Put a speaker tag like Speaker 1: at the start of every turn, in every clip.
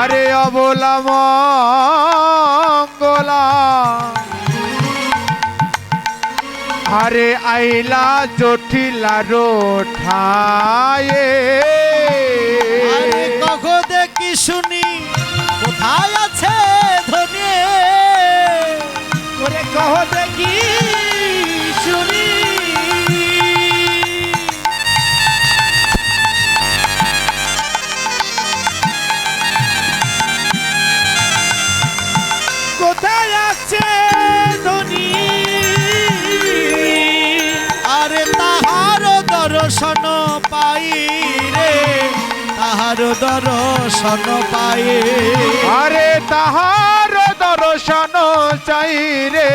Speaker 1: আরে অবলা মঙ্গলা। আরে আইলা জটিলা রোঠায়ে।
Speaker 2: কখ দেখি শুনি, কোথায় আছে ধনে
Speaker 1: কহ দেখি
Speaker 2: দর্শন পাই
Speaker 1: আরে তাহার দর্শন চাই রে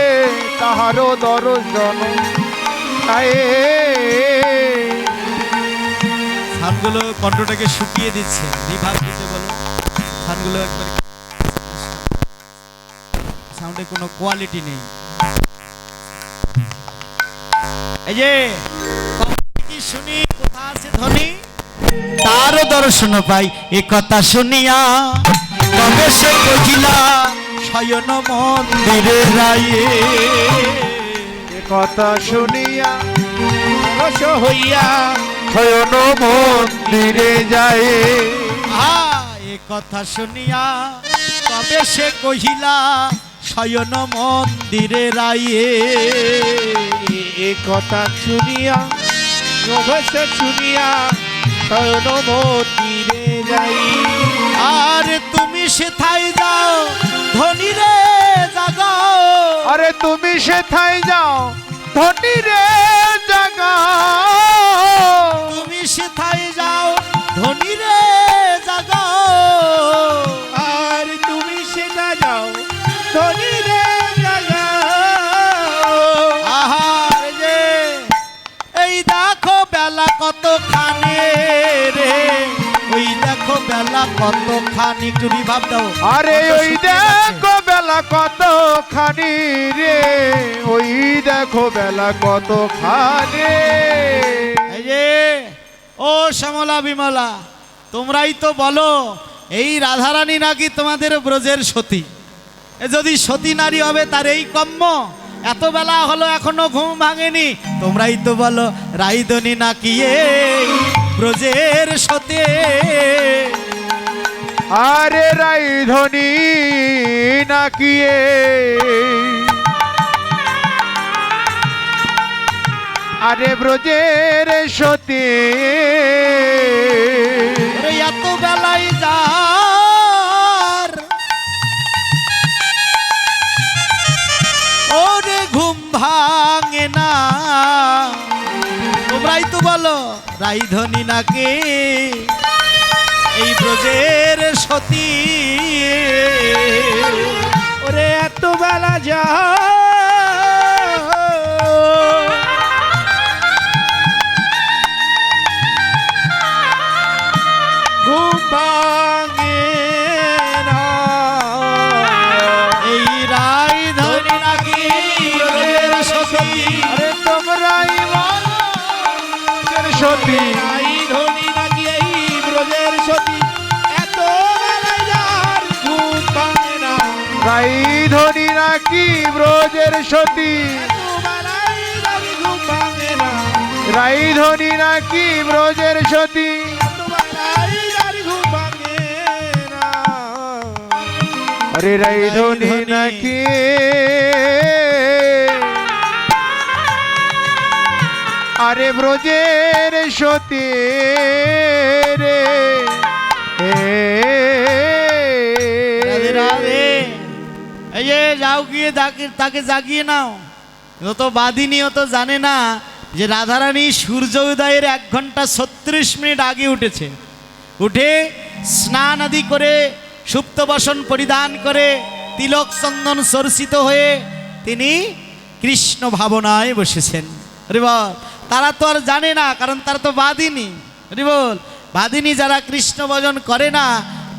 Speaker 1: তাহার দর্শন চাই।
Speaker 2: ধানগুলো কণ্ঠটাকে শুকিয়ে দিচ্ছে। রিভার দিতে বলো। ধানগুলো একবার সাউন্ডে কোনো কোয়ালিটি নেই। এই যে কি শুনি কোথা আছে ধ্বনি? তার দর্শন পাই এ কথা শুনিয়া তবে সে কহিলা শয়ন মন্দিরে রায়ে।
Speaker 1: কথা শুনিয়া রস হইয়া শয়ন মন্দিরে যায়।
Speaker 2: এ কথা শুনিয়া তবে সে কহিলা শয়ন মন্দিরে রায়ে।
Speaker 1: এ কথা শুনিয়া রহস্য শুনিয়া শয়ন মন্দিরে যাই।
Speaker 2: আর তুমি সেথায় যাও ধনী রে জাগাও।
Speaker 1: আরে তুমি সেথায় যাও ধনী রে জাগা
Speaker 2: তুমি সেথায় যাও ধনী রে জাগাও। কত খানি একটু রিভাব দাও।
Speaker 1: আরে ওই দেখো বেলা কত খানি রে ওই দেখো বেলা কত খানি
Speaker 2: যে ও শ্যামলা বিমলা তোমরাই তো বলো এই রাধারানী নাকি তোমাদের ব্রজের সতী? এ যদি সতী নারী হবে তার এই কম্য এত বেলা হলো এখনও ঘুম ভাঙেনি। তোমরাই তো বলো রাইদনি নাকি এই ব্রজের সতে?
Speaker 1: আরে রাই ধনী নাকি এ? আরে ব্রজের সতী।
Speaker 2: এত বেলায় যার। ওরে ঘুম ভাঙে না। তোমরাই তো বলো রাইধনী নাকি? এই ব্রজের সতী।
Speaker 1: ওরে এত বেলা যা
Speaker 2: সতী।
Speaker 1: রাই ধনী নাকি ব্রজের সতী? রাই ধনী নাকি ব্রজের সতী? আরে রাই ধনী নাকি? আরে ব্রজের সতী রে।
Speaker 2: রাধে যাও গিয়ে তাকে তাকে জাগিয়ে নাও। ও তো বাদিনী ও তো জানে না যে রাধারানী সূর্য উদয়ের এক ঘণ্টা ছত্রিশ মিনিট আগে উঠেছে। উঠে স্নান আদি করে, সুপ্ত বসন পরিধান করে, তিলক চন্দন সর্ষিত হয়ে তিনি কৃষ্ণ ভাবনায় বসেছেন। আরে বল তারা তো আর জানে না, কারণ তারা তো বাদিনী বল বাদিনী যারা কৃষ্ণ ভজন করে না,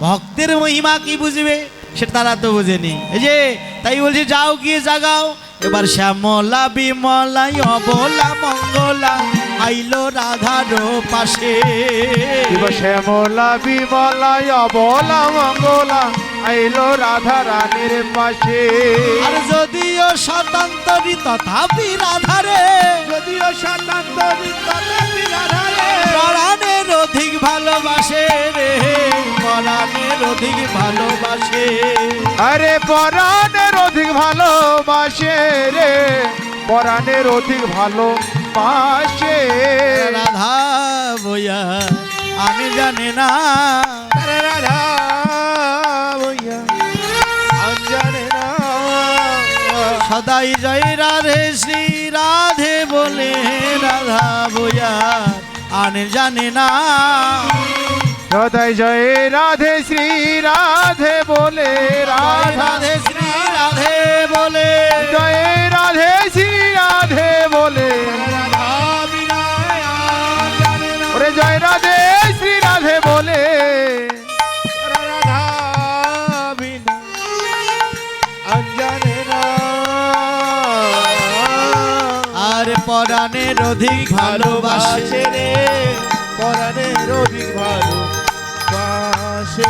Speaker 2: ভক্তের মহিমা কি বুঝবে? সেটা তারা তো বুঝেনি। এই যে তাই বলছি যাও গিয়ে জাগাও। এবার শ্যামলা বিমলা অবলা মঙ্গলা আইলো রাধার পাশে।
Speaker 1: এবার শ্যামলা বিমলা অবলা মঙ্গলা আইলো রাধা রানীর পাশে।
Speaker 2: আর যদিও শতান্তরী তথাপি রাধারে।
Speaker 1: যদিও শতান্তরী তথাপি রাধারে।
Speaker 2: অধিক ভালোবাসে রে পরাণের অধিক ভালোবাসে।
Speaker 1: আরে পরাণের অধিক ভালোবাসে রে পরাণের অধিক ভালোবাসে।
Speaker 2: রাধা বইয়া আমি জানি না।
Speaker 1: রাধা বইয়া অঞ্জনে না।
Speaker 2: সদাই জয় রাধে শ্রী রাধে বলে রাধা বইয়া। আনে জানে না।
Speaker 1: সদাই জয় রাধে শ্রী রাধে বলে রাধে
Speaker 2: শ্রী রাধে বলে।
Speaker 1: জয় রাধে শ্রী রাধে
Speaker 2: পরাণের অধিক ভালোবাসে
Speaker 1: রে। পরাণের অধিক ভালোবাসে।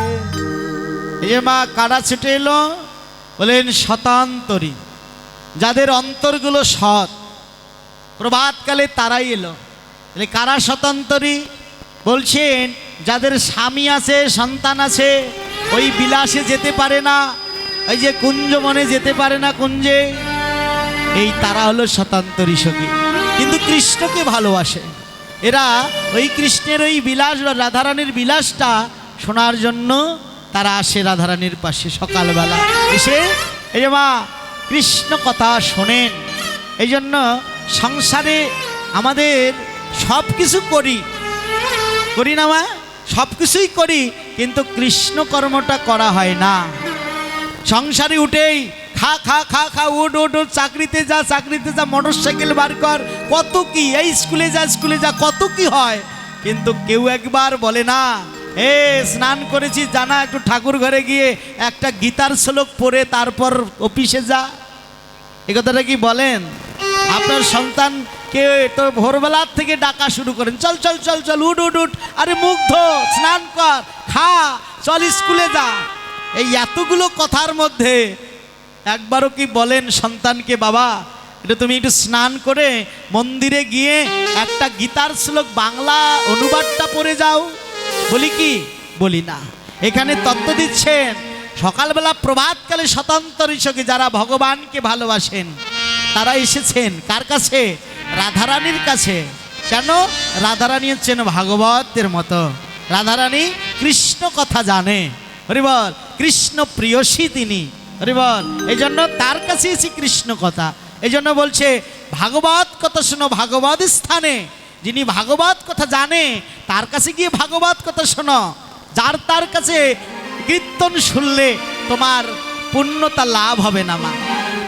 Speaker 2: এই যে মা কারা ছুটে এলো? বলেন শতান্তরী। যাদের অন্তরগুলো সৎ। প্রভাতকালে তারাই এলো। তাহলে কারা শতান্তরী? বলছেন যাদের স্বামী আছে সন্তান আছে ওই বিলাসে যেতে পারে না ওই যে কুঞ্জ মনে যেতে পারে না কুঞ্জে। এই তারা হলো শতান্তরী সখী। কিন্তু কৃষ্ণকে ভালোবাসে। এরা ওই কৃষ্ণের ওই বিলাস রাধারানীর বিলাসটা শোনার জন্য তারা আসে রাধারানীর পাশে সকালবেলা। এসে এই যে মা কৃষ্ণ কথা শোনেন। এই জন্য সংসারে আমাদের সব কিছু করি। করি না মা সব কিছুই করি কিন্তু কৃষ্ণ কর্মটা করা হয় না। সংসারে উঠেই খা খা খা খা উঠ উঠ উঠ, চাকরিতে যা চাকরিতে যা মোটর সাইকেল বার কর কত কি, এই স্কুলে যা স্কুলে যা, কত কি হয়? কিন্তু কেউ একবার বলে না এ স্নান করেছি, জানা, একটু ঠাকুর ঘরে গিয়ে একটা গীতার শ্লোক পড়ে, তারপর অফিসে যা। এ কথাটা কি বলেন? আপনার সন্তানকে তো ভোরবেলার থেকে ডাকা শুরু করেন। চল চল চল চল, উঠ উঠ উঠ, আরে মুখ ধো, স্নান কর, খা, চল স্কুলে যা। এই এতগুলো কথার মধ্যে একবারও কি বলেন সন্তানকে, বাবা এটা তুমি একটু স্নান করে মন্দিরে গিয়ে একটা গীতার শ্লোক বাংলা অনুবাদটা পড়ে যাও। বলি কি? বলি না। এখানে তত্ত্ব দিচ্ছেন, সকালবেলা প্রভাতকালে স্বতন্ত্র ঋষকে যারা ভগবানকে ভালোবাসেন, তারা এসেছেন। কার কাছে? রাধারানীর কাছে। কেন? রাধারানী হচ্ছেন ভাগবতের মতো। রাধারানী কৃষ্ণ কথা জানে। হরিবল কৃষ্ণ প্রিয়সী তিনি। হরিবল এই জন্য তার কাছে এসে কৃষ্ণ কথা। এই জন্য বলছে, ভাগবত কথা শোনো, ভাগবত স্থানে। যিনি ভাগবত কথা জানে, তার কাছে গিয়ে ভাগবত কথা শোনো। যার তার কাছে কীর্তন শুনলে তোমার পুণ্যতা লাভ হবে না মা।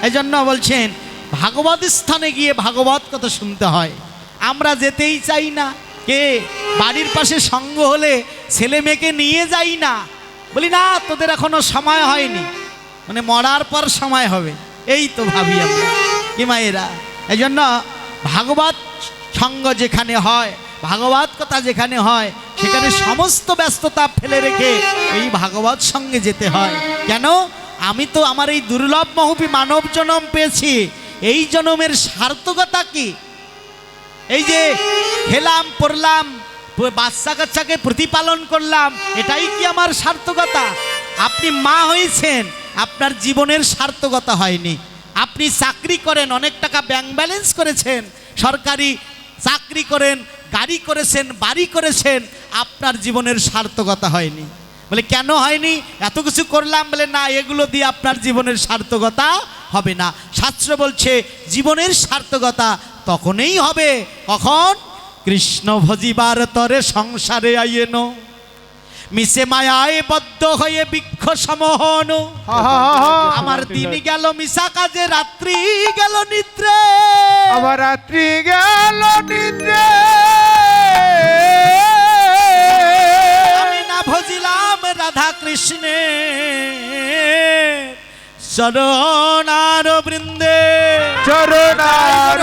Speaker 2: এই জন্য বলছেন, ভাগবত স্থানে গিয়ে ভাগবত কথা শুনতে হয়। আমরা যেতেই চাই না। কে? বাড়ির পাশে সঙ্গ হলে ছেলে মেয়েকে নিয়ে যাই না। বলি, না, তোদের এখনও সময় হয়নি। মানে মরার পর সময় হবে। এই তো ভাবি আমরা। কি মায়েরা? এই জন্য ভাগবত সঙ্গ যেখানে হয়, ভাগবত কথা যেখানে হয়, সেখানে সমস্ত ব্যস্ততা ফেলে রেখে এই ভাগবত সঙ্গে যেতে হয়। কেন? আমি তো আমার এই দুর্লভ মহপি মানব জনম পেয়েছি। এই জনমের সার্থকতা কি? এই যে খেলাম, পড়লাম, বাচ্চা কাচ্চাকে প্রতিপালন করলাম, এটাই কি আমার সার্থকতা? আপনি মা হয়েছেন, আপনার জীবনের সার্থকতা হয়নি। আপনি চাকরি করেন, অনেক টাকা ব্যাংক ব্যালেন্স করেছেন, সরকারি চাকরি করেন, গাড়ি করেছেন, বাড়ি করেছেন, আপনার জীবনের সার্থকতা হয়নি। বলে, কেন হয়নি? এত কিছু করলাম। বলে, না, এগুলো দিয়ে আপনার জীবনের সার্থকতা হবে না। শাস্ত্র বলছে, জীবনের সার্থকতা তখনই হবে, কখন? কৃষ্ণ ভজিবার তরে সংসারে আইয়েন। মিশে মায়ায় বদ্ধ হয়ে বৃক্ষ সমহন আমার দিন গেল মিশা কাজে রাত্রি গেল নিদ্রে।
Speaker 1: আমার রাত্রি গেল নিদ্রে।
Speaker 2: আমি না ভজিলাম রাধা কৃষ্ণে। চরণার বৃন্দে।
Speaker 1: চরণার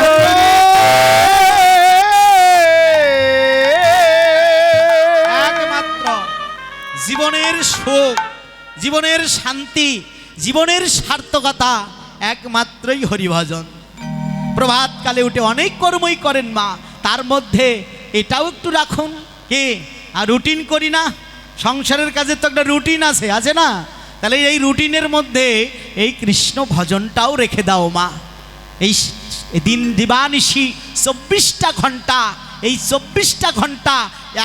Speaker 2: সুখ, জীবনের শান্তি, জীবনের সার্থকতা, একমাত্রই হরিভজন। প্রভাতকালে উঠে অনেক কর্মই করেন মা, তার মধ্যে এটাও একটু রাখুন। কে? আর রুটিন করি না? সংসারের কাজে তো একটা রুটিন আছে আছে না? তাহলে এই রুটিনের মধ্যে এই কৃষ্ণ ভজনটাও রেখে দাও মা। এই দিন দিবানিশি চব্বিশটা ঘণ্টা, এই চব্বিশটা ঘণ্টা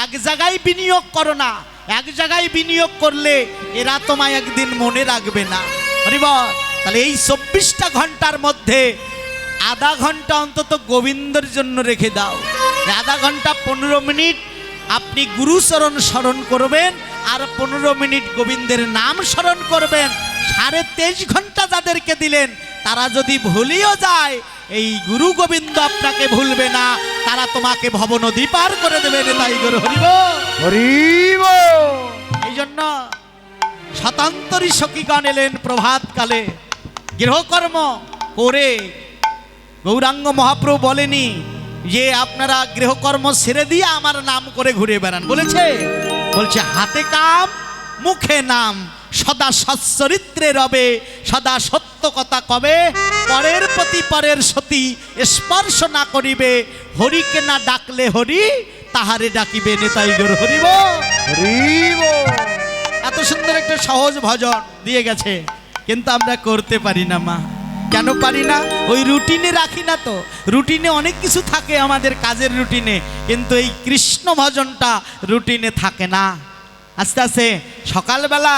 Speaker 2: এক জায়গায় বিনিয়োগ করো না এক জায়গায় বিনিয়োগ করলে এরা তোমায় একদিন মনে রাখবে না। হরিবল তাহলে এই চব্বিশটা ঘণ্টার মধ্যে আধা ঘণ্টা অন্তত গোবিন্দর জন্য রেখে দাও। আধা ঘণ্টা পনেরো মিনিট আপনি গুরুচরণ স্মরণ করবেন আর পনেরো মিনিট গোবিন্দের নাম স্মরণ করবেন। সাড়ে তেইশ ঘণ্টা যাদেরকে দিলেন, তারা যদি ভুলিও যায় এই গুরু গোবিন্দ আপনাকে ভুলবে না তারা তোমাকে ভব নদী পার করে দেবে তাই গুরু। হরিব
Speaker 1: হরিব
Speaker 2: এই জন্য শতান্তরী সখীগণ এলেন প্রভাতকালে। গৃহকর্ম করে গৌরাঙ্গ মহাপ্রভু বলেনি যে আপনারা গৃহকর্ম ছেড়ে দিয়ে আমার নাম করে ঘুরে বেড়ান। বলেছে? বলছে হাতে কাম মুখে নাম সদা সচ্চরিত্রে রবে সদা সত্য কথা কবে? পরের প্রতি পরের সতী স্পর্শ না করিবে হরিকে না ডাকলে হরি তাহারে ডাকিবে নেতাই গর। হরিব!
Speaker 1: হরিব!
Speaker 2: এত সুন্দর একটা সহজ ভজন দিয়ে গেছে কিন্তু আমরা করতে পারি না মা। কেন পারি না? ওই রুটিনে রাখি না তো। রুটিনে অনেক কিছু থাকে আমাদের কাজের রুটিনে কিন্তু এই কৃষ্ণ ভজনটা রুটিনে থাকে না। আস্তে আস্তে, সকালবেলা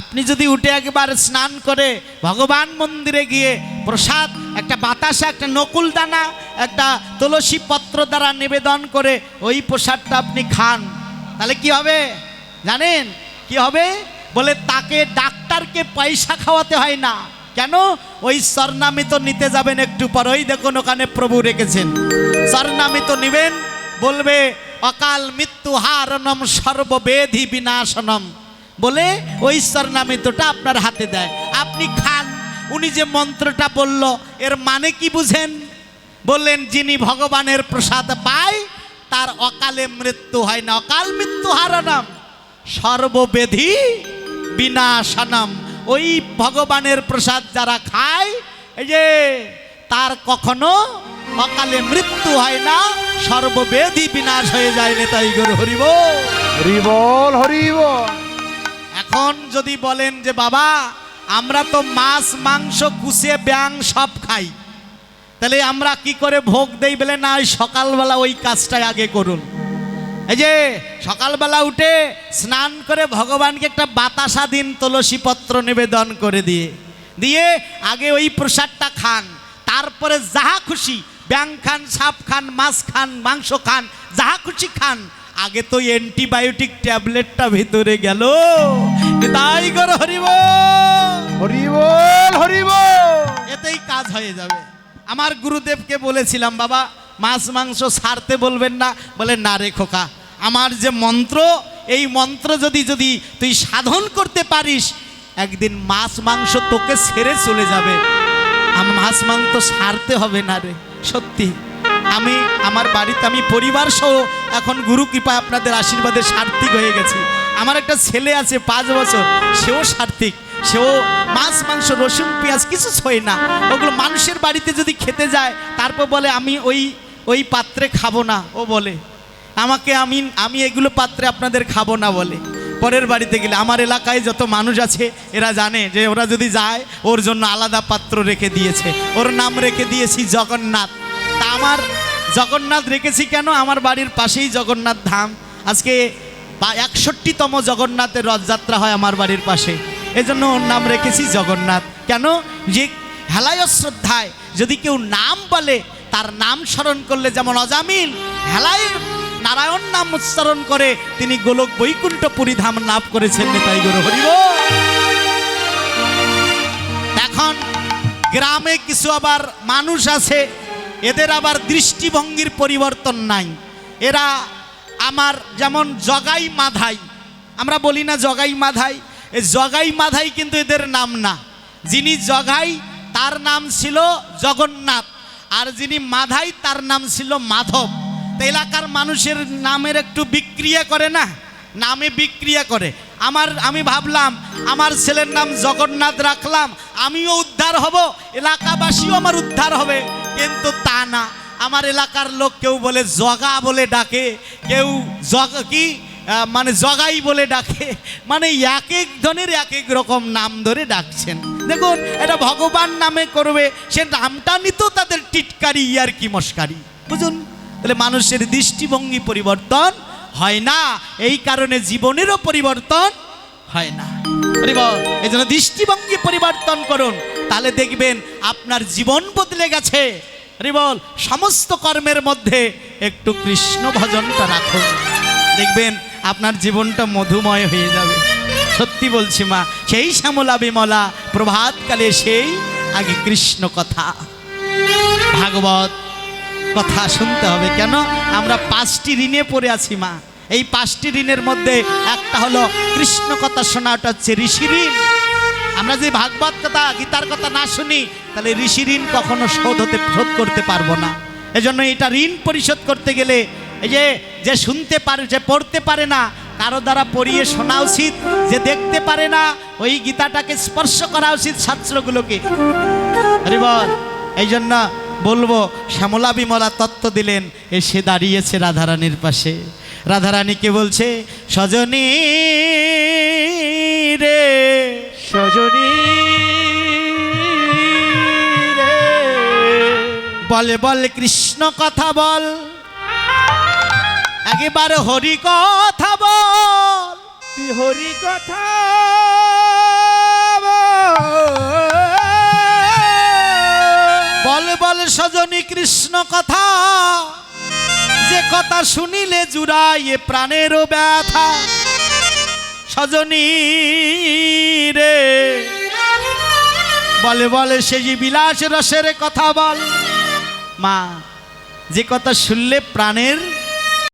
Speaker 2: আপনি যদি উঠে একবার স্নান করে ভগবান মন্দিরে গিয়ে প্রসাদ, একটা বাতাসা, একটা নকুল দানা একটা তুলসী পত্র দ্বারা নিবেদন করে ওই প্রসাদটা আপনি খান, তাহলে কি হবে? জানেন? কি হবে? বলে তাকে ডাক্তারকে পয়সা খাওয়াতে হয় না। কেন? ওই স্বর্ণামিত নিতে যাবেন একটু পর ওই দেখুন, ওখানে প্রভু রেখেছেন। স্বর্ণামিত নিবেন, বলবে অকাল মৃত্যু হারণম সর্ববেধি বিনাশনম। বলে ওই স্বর্ণামিতটা আপনার হাতে দেয়। আপনি খান, উনি যে মন্ত্রটা বলল, এর মানে কি বুঝেন? বললেন, যিনি ভগবানের প্রসাদ পায়, তার অকালে মৃত্যু হয় না। অকাল মৃত্যু হারানাম সর্ববেধি বিনাশনম। ওই ভগবানের প্রসাদ যারা খায়, এই যে, তার কখনো অকালে মৃত্যু হয় না সর্ববেধি বিনাশ হয়ে যায় নেতাই গরু হরিব।
Speaker 1: হরিবল হরিব
Speaker 2: এখন যদি বলেন যে বাবা আমরা তো মাছ মাংস কুসে ব্যাং সব খাই। তাহলে আমরা কি করে ভোগ দেই বলে না ওই সকালবেলা ওই কাজটাই আগে করুন। এই যে সকালবেলা উঠে স্নান করে ভগবানকে একটা বাতাসা দিন তুলসী পত্র নিবেদন করে দিয়ে। দিয়ে আগে ওই প্রসাদটা খান তারপরে যাহা খুশি ব্যাং খান সাপ খান মাছ খান মাংস খান যাহা খুশি খান। আগে তো অ্যান্টিবায়োটিক ট্যাবলেটটা ভিতরে গেল। তাই করে হরিব।
Speaker 1: হরিবল হরিব
Speaker 2: এতেই কাজ হয়ে যাবে। আমার গুরুদেবকে বলেছিলাম বাবা মাছ মাংস সারতে বলবেন না। বলে না রে খোকা আমার যে মন্ত্র এই মন্ত্র যদি যদি তুই সাধন করতে পারিস একদিন মাছ মাংস তোকে ছেড়ে চলে যাবে। আমার মাছ মাংস সারতে হবে না রে। সত্যি, আমি, আমার বাড়িতে আমি পরিবার সহ এখন গুরু কৃপা আপনাদের আশীর্বাদে সার্থিক হয়ে গেছি। আমার একটা ছেলে আছে, পাঁচ বছর, সেও সার্থিক, সেও মাছ, মাংস, রসুন, পেঁয়াজ কিছু ছোয় না। ওগুলো মানুষের বাড়িতে যদি খেতে যায়, তারপর বলে, আমি ওই ওই পাত্রে খাব না। ও বলে, আমাকে আমি আমি এগুলো পাত্রে আপনাদের খাব না, বলে। পরের বাড়িতে গেলে আমার এলাকায় যত মানুষ আছে, এরা জানে যে ওরা যদি যায়, ওর জন্য আলাদা পাত্র রেখে দিয়েছে। ওর নাম রেখে দিয়েছি জগন্নাথ। তা আমার জগন্নাথ রেখেছি কেন? আমার বাড়ির পাশেই জগন্নাথ ধাম। আজকে একষট্টিতম জগন্নাথের রথযাত্রা হয় আমার বাড়ির পাশে। এজন্য ওর নাম রেখেছি জগন্নাথ। কেন? যে হেলায় শ্রদ্ধায় যদি কেউ নাম বলে, তার নাম স্মরণ করলে যেমন অজামিল, হেলায় নারায়ণ নাম উচ্চারণ করে তিনি গোলক বৈকুণ্ঠ পরিধাম লাভ করেছেন নেতাই গুরু হরিব এখন গ্রামে কিছু আবার মানুষ আছে, এদের আবার দৃষ্টিভঙ্গির পরিবর্তন নাই। এরা আমার যেমন জগাই মাধাই, আমরা বলি না জগাই মাধাই, এই জগাই মাধাই কিন্তু এদের নাম না। যিনি জগাই, তার নাম ছিল জগন্নাথ, আর যিনি মাধাই, তার নাম ছিল মাধব। এলাকার মানুষের নামের একটু বিক্রিয়া করে না? নামে বিক্রিয়া করে। আমার, আমি ভাবলাম, আমার ছেলের নাম জগন্নাথ রাখলাম, আমিও উদ্ধার হব, এলাকাবাসীও আমার উদ্ধার হবে। কিন্তু তা না। আমার এলাকার লোক কেউ বলে জগা বলে ডাকে, কেউ জগ, কি? মানে জগাই বলে ডাকে। মানে এক এক জনের এক এক রকম নাম ধরে ডাকছেন। দেখুন, এটা ভগবান নামে করবে, সে নামটা নিত তাদের টিটকারি ইয়ার কি মস্কারি। বুঝুন? তাহলে মানুষের দৃষ্টিভঙ্গি পরিবর্তন হয় না। এই কারণে জীবনেরও পরিবর্তন হয় না। এই জন্য দৃষ্টিভঙ্গি পরিবর্তন করুন। তাহলে দেখবেন আপনার জীবন বদলে গেছে। বল, সমস্ত কর্মের মধ্যে একটু কৃষ্ণ ভজনটা রাখুন। দেখবেন আপনার জীবনটা মধুময় হয়ে যাবে। সত্যি বলছি মা, সেই শ্যামলা বিমলা প্রভাতকালে সেই আগে কৃষ্ণ কথা। ভাগবত কথা শুনতে হবে কেন? আমরা পাঁচটি ঋণে পড়ে আছি, মা। এই পাঁচটি ঋণের মধ্যে একটা হলো কৃষ্ণ কথা শোনা, ওটা হচ্ছে ঋষি ঋণ। আমরা যে ভাগবত কথা, গীতার কথা না শুনি, তাহলে ঋষি ঋণ কখনো শোধ হতে, শোধ করতে পারব না। এজন্য এটা ঋণ পরিশোধ করতে গেলে এই যে যে শুনতে পারে, যে পড়তে পারে না, কারও দ্বারা পড়িয়ে শোনা উচিত, যে দেখতে পারে না, ওই গীতাটাকে স্পর্শ করা উচিত শাস্ত্রগুলোকে। আরে বল এই জন্য বলব শ্যামলা বিমলা তত্ত্ব দিলেন, এসে দাঁড়িয়েছে রাধারানীর পাশে। রাধারানীকে বলছে, সজনী রে
Speaker 1: সজনী রে।
Speaker 2: বলে, বল, কৃষ্ণ কথা বল। একেবারে হরি কথা বল।
Speaker 1: হরি কথা
Speaker 2: বল। বল সজনী কৃষ্ণ কথা। যে কথা শুনিলে জুড়াইয়ে প্রাণেরও ব্যথা। সজনী রে। বলে বলে সে যে বিলাস রসের কথা বল। মা, যে কথা শুনলে প্রাণের